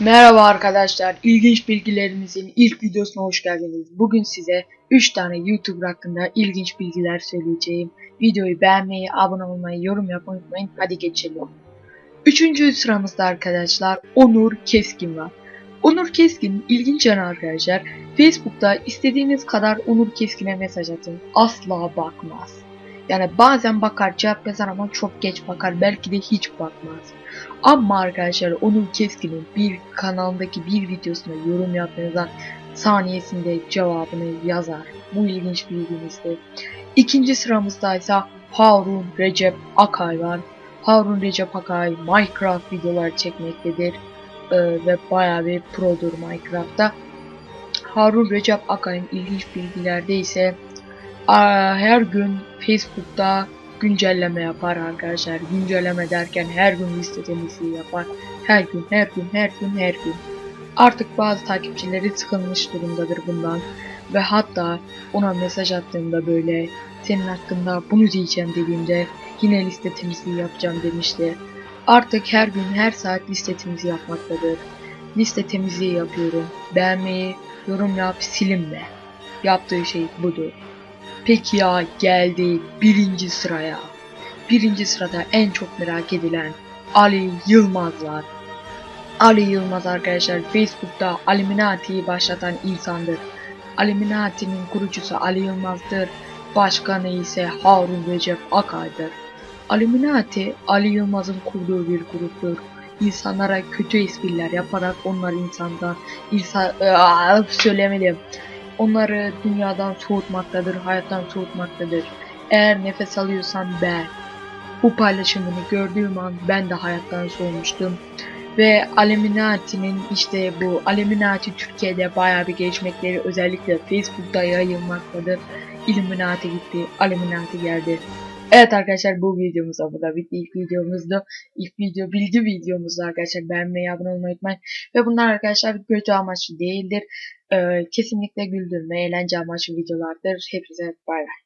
Merhaba arkadaşlar, ilginç bilgilerimizin ilk videosuna hoş geldiniz. Bugün size 3 tane YouTube hakkında ilginç bilgiler söyleyeceğim. Videoyu beğenmeyi, abone olmayı, yorum yapmayı unutmayın. Hadi geçelim. Üçüncü sıramızda arkadaşlar Onur Keskin var. Onur Keskin ilginç yanı arkadaşlar. Facebook'ta istediğiniz kadar Onur Keskin'e mesaj atın. Asla bakmaz. Yani bazen bakar cevap yazar ama çok geç bakar. Belki de hiç bakmaz. Ama arkadaşlar Onur Keskin'in bir kanalındaki bir videosuna yorum yaptığınızda saniyesinde cevabını yazar. Bu ilginç bilgimizdi. İkinci sıramızda ise Harun Recep Akay var. Harun Recep Akay Minecraft videolar çekmektedir. Ee, ve bayağı bir produr Minecraft'ta. Harun Recep Akay'ın ilginç bilgilerde ise her gün Facebook'ta güncelleme yapar arkadaşlar. Güncelleme derken her gün liste temizliği yapar. Her gün, her gün, her gün, her gün. Artık bazı takipçileri sıkılmış durumdadır bundan. Ve hatta ona mesaj attığımda böyle senin hakkında bunu diyeceğim dediğimde yine liste temizliği yapacağım demişti. Artık her gün her saat liste temizliği yapmaktadır. Liste temizliği yapıyorum. Beğenmeyi, yorum yap, silinme. Yaptığı şey budur. Peki ya geldi birinci sıraya. Birinci sırada en çok merak edilen Ali Yılmaz var. Ali Yılmaz arkadaşlar Facebook'ta Illuminati'yi başlatan insandır. Illuminati'nin kurucusu Ali Yılmaz'dır. Başkanı ise Harun Recep Akay'dır. Illuminati Ali Yılmaz'ın kurduğu bir gruptur. İnsanlara kötü espriler yaparak onları insandan insan Aa, söylemedim onları dünyadan soğutmaktadır, hayattan soğutmaktadır. Eğer nefes alıyorsan ben. Bu paylaşımını gördüğüm an ben de hayattan soğumuştum. Ve Illuminati'nin işte bu Illuminati Türkiye'de bayağı bir gelişmekleri özellikle Facebook'ta yayılmaktadır. Illuminati gitti, Illuminati geldi. Evet arkadaşlar bu videomuz da burada bitti. İlk videomuzdu. İlk video bilgi videomuzdu arkadaşlar. Beğenmeyi, abone olmayı unutmayın. Ve bunlar arkadaşlar kötü amaçlı değildir. Ee, kesinlikle güldürme, eğlence amaçlı videolardır. Hepinize bay bay.